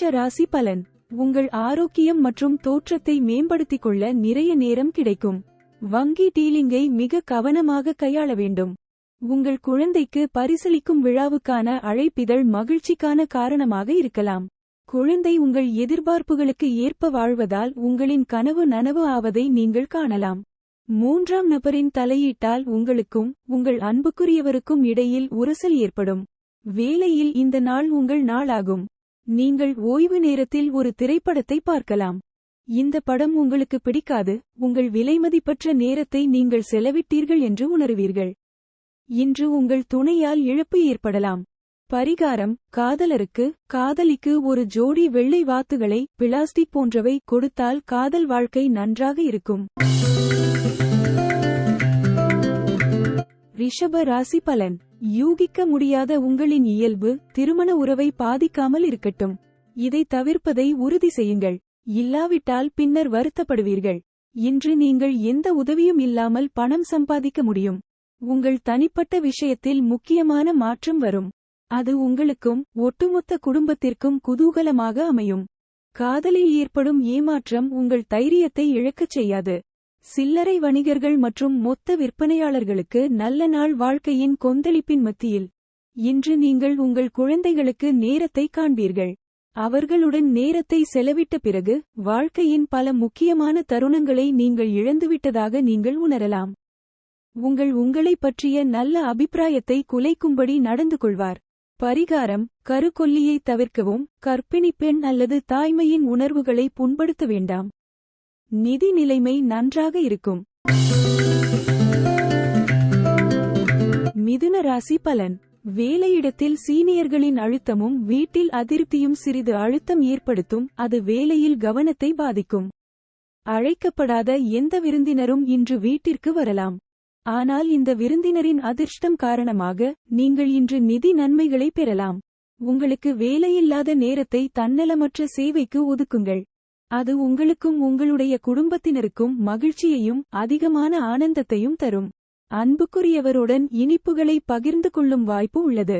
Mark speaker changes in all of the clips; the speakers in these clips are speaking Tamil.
Speaker 1: மேஷ ராசி பலன். உங்கள் ஆரோக்கியம் மற்றும் தோற்றத்தை மேம்படுத்திக் கொள்ள நிறைய நேரம் கிடைக்கும். வங்கி டீலிங்கை மிக கவனமாக கையாள வேண்டும். உங்கள் குழந்தைக்கு பரிசளிக்கும் விழாவுக்கான அழைப்பிதழ் மகிழ்ச்சிக்கான காரணமாக இருக்கலாம். குழந்தை உங்கள் எதிர்பார்ப்புகளுக்கு ஏற்ப வாழ்வதால் உங்களின் கனவு நனவு ஆவதை நீங்கள் காணலாம். மூன்றாம் நபரின் தலையீட்டால் உங்களுக்கும் உங்கள் அன்புக்குரியவருக்கும் இடையில் உரசல் ஏற்படும். வேலையில் இந்த நாள் உங்கள் நாளாகும். நீங்கள் ஓய்வு நேரத்தில் ஒரு திரைப்படத்தை பார்க்கலாம். இந்த படம் உங்களுக்கு பிடிக்காது உங்கள் விலைமதிப்பற்ற நேரத்தை நீங்கள் செலவிட்டீர்கள் என்று உணருவீர்கள். இன்று உங்கள் துணையால் இழப்பு ஏற்படலாம். பரிகாரம் காதலருக்கு காதலிக்கு ஒரு ஜோடி வெள்ளை வாத்துகளை பிளாஸ்டிக் போன்றவை கொடுத்தால் காதல் வாழ்க்கை நன்றாக இருக்கும். ரிஷப ராசி பலன். யூகிக்க முடியாத உங்களின் இயல்பு திருமண உறவை பாதிக்காமல் இருக்கட்டும். இதை தவிர்ப்பதை உறுதி செய்யுங்கள். இல்லாவிட்டால் பின்னர் வருத்தப்படுவீர்கள். இன்று நீங்கள் எந்த உதவியும் இல்லாமல் பணம் சம்பாதிக்க முடியும். உங்கள் தனிப்பட்ட விஷயத்தில் முக்கியமான மாற்றம் வரும். அது உங்களுக்கும் ஒட்டுமொத்த குடும்பத்திற்கும் குதூகலமாக அமையும். காதலில் ஏற்படும் ஏமாற்றம் உங்கள் தைரியத்தை இழக்கச் செய்யாது. சில்லறை வணிகர்கள் மற்றும் மொத்த விற்பனையாளர்களுக்கு நல்ல நாள் வாழ்க்கையின் கொந்தளிப்பின் மத்தியில் இன்று நீங்கள் உங்கள் குழந்தைகளுக்கு நேரத்தை காண்பீர்கள். அவர்களுடன் நேரத்தை செலவிட்ட பிறகு வாழ்க்கையின் பல முக்கியமான தருணங்களை நீங்கள் இழந்துவிட்டதாக நீங்கள் உணரலாம். உங்கள் உங்களை பற்றிய நல்ல அபிப்பிராயத்தை குலைக்கும்படி நடந்து கொள்வார். பரிகாரம் கருக்கொல்லியை தவிர்க்கவும் கற்பிணி பெண் அல்லது தாய்மையின் உணர்வுகளை புண்படுத்த வேண்டாம். நிதி நிலைமை நன்றாக இருக்கும். மிதுன ராசி பலன். வேலையிடத்தில் சீனியர்களின் அழுத்தமும் வீட்டில் அதிருப்தியும் சிறிது அழுத்தம் ஏற்படுத்தும் அது வேலையில் கவனத்தை பாதிக்கும். அழைக்கப்படாத எந்த விருந்தினரும் இன்று வீட்டிற்கு வரலாம். ஆனால் இந்த விருந்தினரின் அதிர்ஷ்டம் காரணமாக நீங்கள் இன்று நிதி நன்மைகளை பெறலாம். உங்களுக்கு வேலையில்லாத நேரத்தை தன்னலமற்ற சேவைக்கு ஒதுக்குங்கள். அது உங்களுக்கும் உங்களுடைய குடும்பத்தினருக்கும் மகிழ்ச்சியையும் அதிகமான ஆனந்தத்தையும் தரும். அன்புக்குரியவருடன் இனிப்புகளை பகிர்ந்து கொள்ளும் வாய்ப்பு உள்ளது.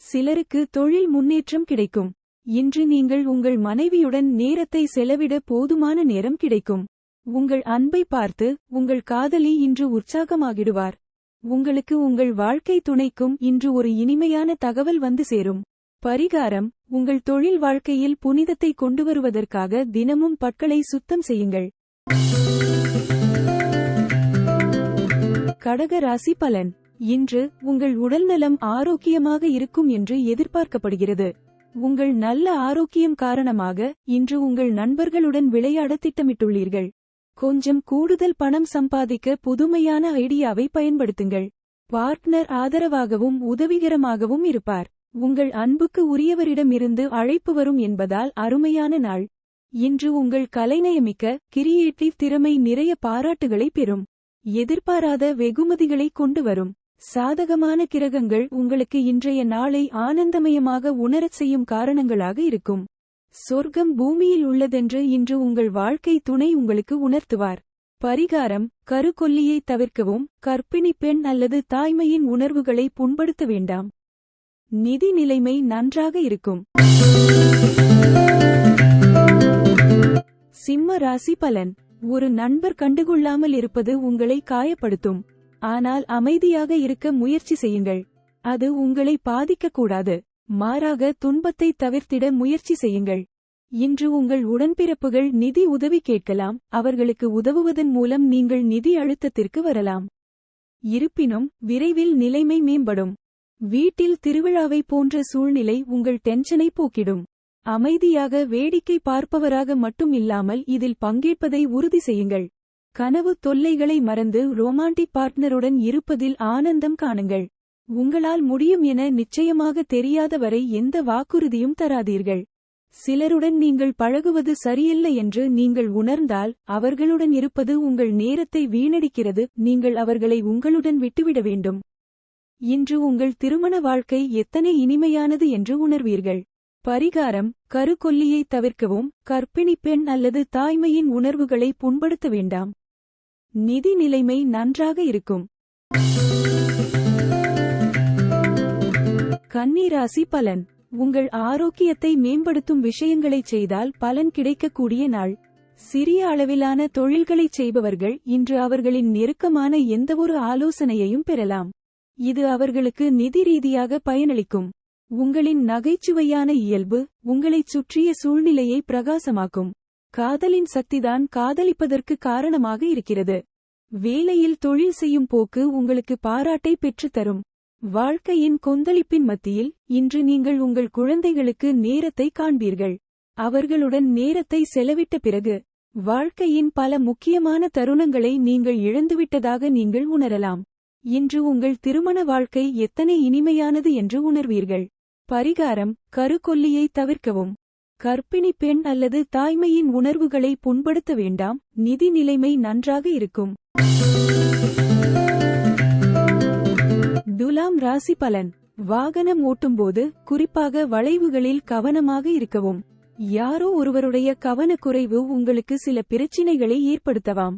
Speaker 1: சிலருக்கு தொழில் முன்னேற்றம் கிடைக்கும். இன்று நீங்கள் உங்கள் மனைவியுடன் நேரத்தை செலவிட போதுமான நேரம் கிடைக்கும். உங்கள் அன்பை பார்த்து உங்கள் காதலி இன்று உற்சாகமாகிடுவார். உங்களுக்கு உங்கள் வாழ்க்கை துணைக்கும் இன்று ஒரு இனிமையான தகவல் வந்து சேரும். பரிகாரம் உங்கள் தொழில் வாழ்க்கையில் புனிதத்தை கொண்டு வருவதற்காக தினமும் பற்களை சுத்தம் செய்யுங்கள். கடக ராசி பலன். இன்று உங்கள் உடல்நலம் ஆரோக்கியமாக இருக்கும் என்று எதிர்பார்க்கப்படுகிறது. உங்கள் நல்ல ஆரோக்கியம் காரணமாக இன்று உங்கள் நண்பர்களுடன் விளையாட திட்டமிட்டுள்ளீர்கள். கொஞ்சம் கூடுதல் பணம் சம்பாதிக்க புதுமையான ஐடியாவை பயன்படுத்துங்கள். பார்ட்னர் ஆதரவாகவும் உதவிகரமாகவும் இருப்பார். உங்கள் அன்புக்கு உரியவரிடமிருந்து அழைப்பு வரும் என்பதால் அருமையான நாள். இன்று உங்கள் கலைநயமிக்க கிரியேட்டிவ் திறமை நிறைய பாராட்டுகளை பெறும். எதிர்பாராத வெகுமதிகளை கொண்டு வரும். சாதகமான கிரகங்கள் உங்களுக்கு இன்றைய நாளை ஆனந்தமயமாக உணரச் செய்யும் காரணங்களாக இருக்கும். சொர்க்கம் பூமியில் உள்ளதென்று இன்று உங்கள் வாழ்க்கை துணை உங்களுக்கு உணர்த்துவார். பரிகாரம் கருக்கொல்லியை தவிர்க்கவும் கற்பிணி பெண் அல்லது தாய்மையின் உணர்வுகளை புண்படுத்த வேண்டாம். நிதி நிலைமை நன்றாக இருக்கும். சிம்ம ராசி பலன். ஒரு நண்பர் கண்டுகொள்ளாமல் இருப்பது உங்களை காயப்படுத்தும். ஆனால் அமைதியாக இருக்க முயற்சி செய்யுங்கள். அது உங்களை பாதிக்கக்கூடாது. மாறாக துன்பத்தை தவிர்த்திட முயற்சி செய்யுங்கள். இன்று உங்கள் உடன்பிறப்புகள் நிதி உதவி கேட்கலாம். அவர்களுக்கு உதவுவதன் மூலம் நீங்கள் நிதி அழுத்தத்திற்கு வரலாம். இருப்பினும் விரைவில் நிலைமை மேம்படும். வீட்டில் திருவிழாவை போன்ற சூழ்நிலை உங்கள் டென்ஷனை போக்கிடும். அமைதியாக வேடிக்கை பார்ப்பவராக மட்டும் இல்லாமல் இதில் பங்கேற்பதை உறுதி செய்யுங்கள். கனவு தொல்லைகளை மறந்து ரொமாண்டிக் பார்ட்னருடன் இருப்பதில் ஆனந்தம் காணுங்கள். உங்களால் முடியும் என நிச்சயமாக தெரியாதவரை எந்த வாக்குறுதியும் தராதீர்கள். சிலருடன் நீங்கள் பழகுவது சரியில்லை என்று நீங்கள் உணர்ந்தால் அவர்களுடன் இருப்பது உங்கள் நேரத்தை வீணடிக்கிறது நீங்கள் அவர்களை உங்களுடன் விட்டுவிட வேண்டும். இன்று உங்கள் திருமண வாழ்க்கை எத்தனை இனிமையானது என்று உணர்வீர்கள். பரிகாரம் கருக்கொல்லியை தவிர்க்கவும் கற்பிணி பெண் அல்லது தாய்மையின் உணர்வுகளை புண்படுத்த வேண்டாம். நிதி நிலைமை நன்றாக இருக்கும். கன்னிராசி பலன். உங்கள் ஆரோக்கியத்தை மேம்படுத்தும் விஷயங்களைச் செய்தால் பலன் கிடைக்கக்கூடிய நாள். சிறிய அளவிலான தொழில்களைச் செய்பவர்கள் இன்று அவர்களின் நெருக்கமான எந்தவொரு ஆலோசனையையும் பெறலாம். இது அவர்களுக்கு நிதி ரீதியாக பயனளிக்கும். உங்களின் நகைச்சுவையான இயல்பு உங்களைச் சுற்றிய சூழ்நிலையை பிரகாசமாக்கும். காதலின் சக்திதான் காதலிப்பதற்கு காரணமாக இருக்கிறது. வேலையில் தொழில் செய்யும் போக்கு உங்களுக்கு பாராட்டை பெற்றுத்தரும். வாழ்க்கையின் கொந்தளிப்பின் மத்தியில் இன்று நீங்கள் உங்கள் குழந்தைகளுக்கு நேரத்தை காண்பீர்கள். அவர்களுடன் நேரத்தை செலவிட்ட பிறகு வாழ்க்கையின் பல முக்கியமான தருணங்களை நீங்கள் இழந்துவிட்டதாக நீங்கள் உணரலாம். இன்று உங்கள் திருமண வாழ்க்கை எத்தனை இனிமையானது என்று உணர்வீர்கள். பரிகாரம் கருக்கொல்லியை தவிர்க்கவும். கர்ப்பிணி பெண் அல்லது தாய்மையின் உணர்வுகளை புண்படுத்த வேண்டாம் நிதி நிலைமை நன்றாக இருக்கும். துலாம் ராசி பலன். வாகனம் ஓட்டும்போது குறிப்பாக வளைவுகளில் கவனமாக இருக்கவும். யாரோ ஒருவருடைய கவனக்குறைவு உங்களுக்கு சில பிரச்சினைகளை ஏற்படுத்தவாம்.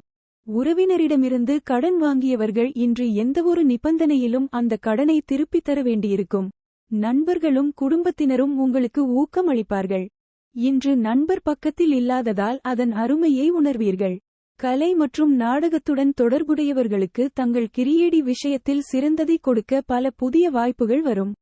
Speaker 1: உறவினரிடமிருந்து கடன் வாங்கியவர்கள் இன்று எந்தவொரு நிபந்தனையிலும் அந்த கடனை திருப்பித் தர வேண்டியிருக்கும். நண்பர்களும் குடும்பத்தினரும் உங்களுக்கு ஊக்கம் அளிப்பார்கள். இன்று நண்பர் பக்கத்தில் இல்லாததால் அதன் அருமையை உணர்வீர்கள். கலை மற்றும் நாடகத்துடன் தொடர்புடையவர்களுக்கு தங்கள் கிரியேடி விஷயத்தில் சிறந்ததை கொடுக்க பல புதிய வாய்ப்புகள் வரும்.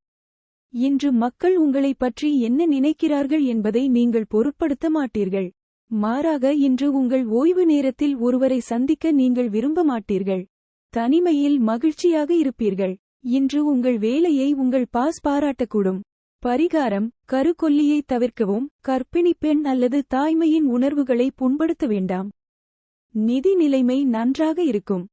Speaker 1: இன்று மக்கள் உங்களைப் பற்றி என்ன நினைக்கிறார்கள் என்பதை நீங்கள் பொருட்படுத்த மாட்டீர்கள். மாறாக இன்று உங்கள் ஓய்வு நேரத்தில் ஒருவரை சந்திக்க நீங்கள் விரும்ப மாட்டீர்கள். தனிமையில் மகிழ்ச்சியாக இருப்பீர்கள். இன்று உங்கள் வேலையை உங்கள் பாஸ் பாராட்டக்கூடும். பரிகாரம் கருக்கொல்லியை தவிர்க்கவும் கர்ப்பிணி பெண் அல்லது தாய்மையின் உணர்வுகளை புண்படுத்த வேண்டாம். நிதி நிலைமை நன்றாக இருக்கும்.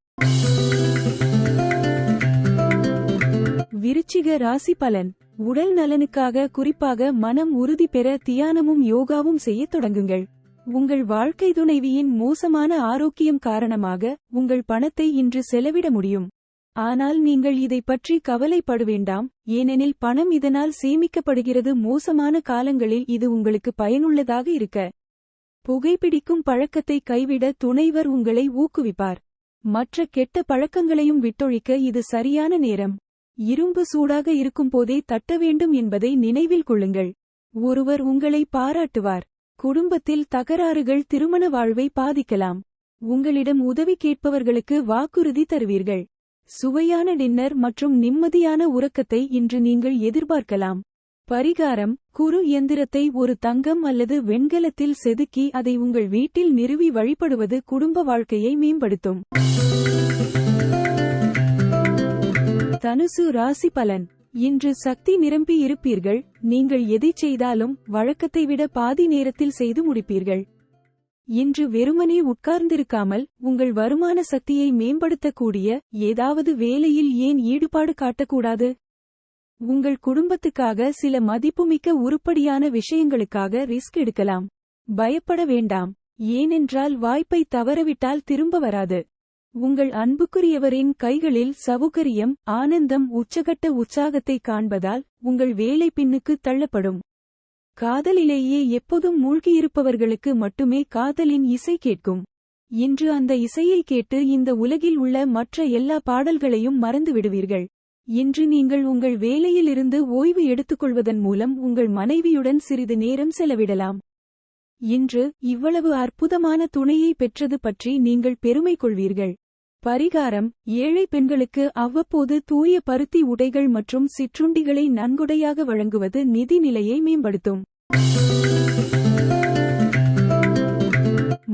Speaker 1: விருச்சிக ராசி பலன். உடல் நலனுக்காக குறிப்பாக மனம் உறுதி பெற தியானமும் யோகாவும் செய்யத் தொடங்குங்கள். உங்கள் வாழ்க்கை துணைவியின் மோசமான ஆரோக்கியம் காரணமாக உங்கள் பணத்தை இன்று செலவிட முடியும். ஆனால் நீங்கள் இதை பற்றி கவலைப்பட வேண்டாம் ஏனெனில் பணம் இதனால் சேமிக்கப்படுகிறது. மோசமான காலங்களில் இது உங்களுக்கு பயனுள்ளதாக இருக்க. புகைப்பிடிக்கும் பழக்கத்தை கைவிட துணைவர் உங்களை ஊக்குவிப்பார். மற்ற கெட்ட பழக்கங்களையும் விட்டொழிக்க இது சரியான நேரம். இரும்பு சூடாக இருக்கும்போதே தட்ட வேண்டும் என்பதை நினைவில் கொள்ளுங்கள். ஒருவர் உங்களை பாராட்டுவார். குடும்பத்தில் தகராறுகள் திருமண வாழ்வை பாதிக்கலாம். உங்களிடம் உதவி கேட்பவர்களுக்கு வாக்குறுதி தருவீர்கள். சுவையான டின்னர் மற்றும் நிம்மதியான உறக்கத்தை இன்று நீங்கள் எதிர்பார்க்கலாம். பரிகாரம் குறு இயந்திரத்தை ஒரு தங்கம் அல்லது வெண்கலத்தில் செதுக்கி அதை உங்கள் வீட்டில் நிறுவி வழிபடுவது குடும்ப வாழ்க்கையை மேம்படுத்தும். தனுசு ராசி பலன். இன்று சக்தி நிரம்பி இருப்பீர்கள். நீங்கள் எதைச் செய்தாலும் வழக்கத்தை விட பாதி நேரத்தில் செய்து முடிப்பீர்கள். இன்று வெறுமனே உட்கார்ந்திருக்காமல் உங்கள் வருமான சக்தியை மேம்படுத்தக்கூடிய ஏதாவது வேலையில் ஏன் ஈடுபாடு காட்டக்கூடாது? உங்கள் குடும்பத்துக்காக சில மதிப்புமிக்க உருப்படியான விஷயங்களுக்காக ரிஸ்க் எடுக்கலாம். பயப்பட வேண்டாம். ஏனென்றால் வாய்ப்பை தவறவிட்டால் திரும்ப வராது. உங்கள் அன்புக்குரியவரின் கைகளில் சவுகரியம் ஆனந்தம் உச்சகட்ட உற்சாகத்தை காண்பதால் உங்கள் வேலை பின்னுக்கு தள்ளப்படும். காதலிலேயே எப்போதும் மூழ்கியிருப்பவர்களுக்கு மட்டுமே காதலின் இசை கேட்கும். இன்று அந்த இசையை கேட்டு இந்த உலகில் உள்ள மற்ற எல்லா பாடல்களையும் மறந்து விடுவீர்கள் இன்று நீங்கள் உங்கள் வேலையிலிருந்து ஓய்வு எடுத்துக்கொள்வதன் மூலம் உங்கள் மனைவியுடன் சிறிது நேரம் செலவிடலாம். இன்று இவ்வளவு அற்புதமான துணையை பெற்றது பற்றி நீங்கள் பெருமை கொள்வீர்கள். பரிகாரம் ஏழை பெண்களுக்கு அவ்வப்போது தூய பருத்தி உடைகள் மற்றும் சிற்றுண்டிகளை நன்கொடையாக வழங்குவது நிதி நிலையை மேம்படுத்தும்.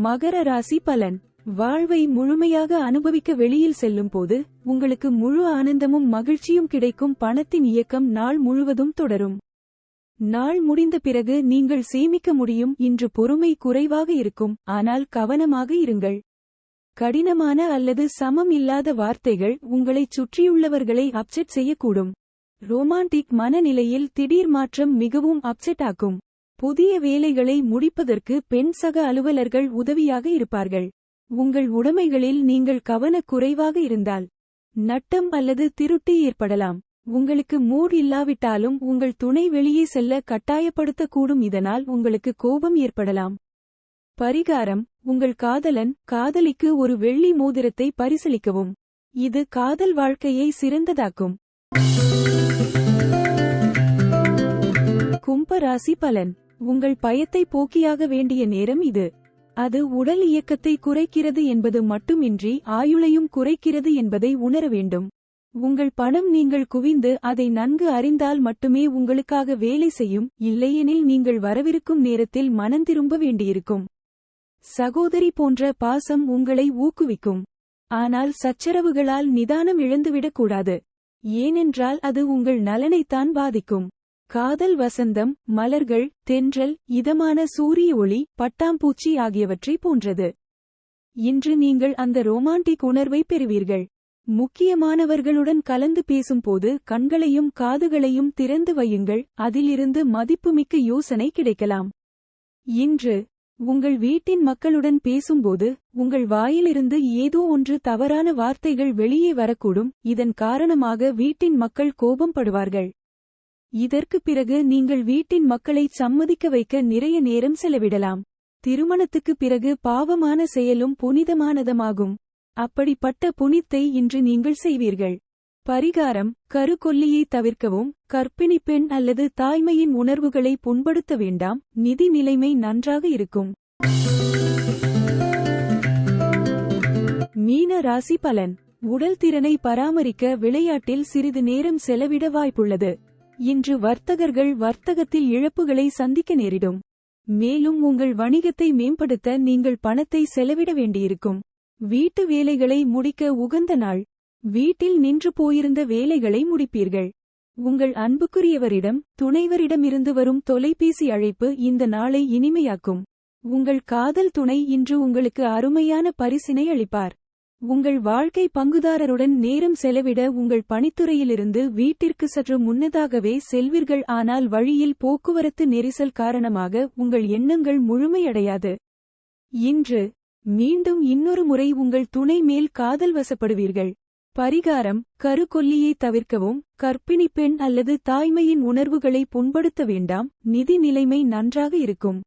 Speaker 1: மகர ராசி பலன். வாழ்வை முழுமையாக அனுபவிக்க வெளியில் செல்லும்போது உங்களுக்கு முழு ஆனந்தமும் மகிழ்ச்சியும் கிடைக்கும் பணத்தின் இயக்கம் நாள் முழுவதும் தொடரும். நாள் முடிந்த பிறகு நீங்கள் சேமிக்க முடியும் இன்று பொறுமை குறைவாக இருக்கும் ஆனால் கவனமாக இருங்கள். கடினமான அல்லது சமம் இல்லாத வார்த்தைகள் உங்களைச் சுற்றியுள்ளவர்களை அப்செட் செய்யக்கூடும். ரோமான்டிக் மனநிலையில் திடீர் மாற்றம் மிகவும் அப்செட் ஆகும் புதிய வேலைகளை முடிப்பதற்கு பெண் சக அலுவலர்கள் உதவியாக இருப்பார்கள். உங்கள் உடைமைகளில் நீங்கள் கவனக்குறைவாக இருந்தால் நட்டம் அல்லது திருட்டு ஏற்படலாம். உங்களுக்கு மூட் இல்லாவிட்டாலும் உங்கள் துணை வெளியே செல்ல கட்டாயப்படுத்தக்கூடும் இதனால் உங்களுக்கு கோபம் ஏற்படலாம். பரிகாரம். உங்கள் காதலன் காதலிக்கு ஒரு வெள்ளி மோதிரத்தை பரிசளிக்கவும். இது காதல் வாழ்க்கையை சிறந்ததாக்கும். கும்பராசி ராசி பலன். உங்கள் பயத்தை போக்கியாக வேண்டிய நேரம் இது. அது உடல் இயக்கத்தை குறைக்கிறது என்பது மட்டுமின்றி ஆயுளையும் குறைக்கிறது என்பதை உணர வேண்டும். உங்கள் பணம் நீங்கள் குவிந்து அதை நன்கு அறிந்தால் மட்டுமே உங்களுக்காக வேலை செய்யும். இல்லையெனில் நீங்கள் வரவிருக்கும் நேரத்தில் மனந்திரும்ப வேண்டியிருக்கும். சகோதரி போன்ற பாசம் உங்களை ஊக்குவிக்கும். ஆனால் சச்சரவுகளால் நிதானம் இழந்துவிடக்கூடாது ஏனென்றால் அது உங்கள் நலனைத்தான் பாதிக்கும். காதல் வசந்தம் மலர்கள் தென்றல் இதமான சூரிய ஒளி பட்டாம்பூச்சி ஆகியவற்றை போன்றது. இன்று நீங்கள் அந்த ரோமாண்டிக் உணர்வை பெறுவீர்கள். முக்கியமானவர்களுடன் கலந்து பேசும்போது கண்களையும் காதுகளையும் திறந்து வையுங்கள். அதிலிருந்து மதிப்புமிக்க யோசனை கிடைக்கலாம். இன்று உங்கள் வீட்டின் மக்களுடன் பேசும்போது உங்கள் வாயிலிருந்து ஏதோ ஒன்று தவறான வார்த்தைகள் வெளியே வரக்கூடும். இதன் காரணமாக வீட்டின் மக்கள் கோபம் படுவார்கள் இதற்கு பிறகு நீங்கள் வீட்டின் மக்களை சம்மதிக்க வைக்க நிறைய நேரம் செலவிடலாம். திருமணத்துக்கு பிறகு பாவமான செயலும் புனிதமானதமாகும். அப்படிப்பட்ட புனித்தை இன்று நீங்கள் செய்வீர்கள். பரிகாரம் கருக்கொல்லியை தவிர்க்கவும் கற்பிணி பெண் அல்லது தாய்மையின் உணர்வுகளை புண்படுத்த வேண்டாம் நிதி நிலைமை நன்றாக இருக்கும். மீன ராசி பலன் உடல் திறனை பராமரிக்க விளையாட்டில் சிறிது நேரம் செலவிட வாய்ப்புள்ளது. இன்று வர்த்தகர்கள் வர்த்தகத்தில் இழப்புகளை சந்திக்க நேரிடும். மேலும் உங்கள் வணிகத்தை மேம்படுத்த நீங்கள் பணத்தை செலவிட வேண்டியிருக்கும். வீட்டு வேலைகளை முடிக்க உகந்த நாள் வீட்டில் நின்று போயிருந்த வேலைகளை முடிப்பீர்கள். உங்கள் அன்புக்குரியவரிடம் துணைவரிடமிருந்து வரும் தொலைபேசி அழைப்பு இந்த நாளை இனிமையாக்கும். உங்கள் காதல் துணை இன்று உங்களுக்கு அருமையான பரிசினை அளிப்பார். உங்கள் வாழ்க்கை பங்குதாரருடன் நேரம் செலவிட உங்கள் பணித்துறையிலிருந்து வீட்டிற்கு சற்று முன்னதாகவே செல்வீர்கள். ஆனால் வழியில் போக்குவரத்து நெரிசல் காரணமாக உங்கள் எண்ணங்கள் முழுமையடையாது. இன்று மீண்டும் இன்னொரு முறை உங்கள் துணை மேல் காதல் வசப்படுவீர்கள். பரிகாரம் கருக்கொல்லியை தவிர்க்கவும் கர்ப்பிணி பெண் அல்லது தாய்மையின் உணர்வுகளை புண்படுத்த வேண்டாம் நிதி நிலைமை நன்றாக இருக்கும்.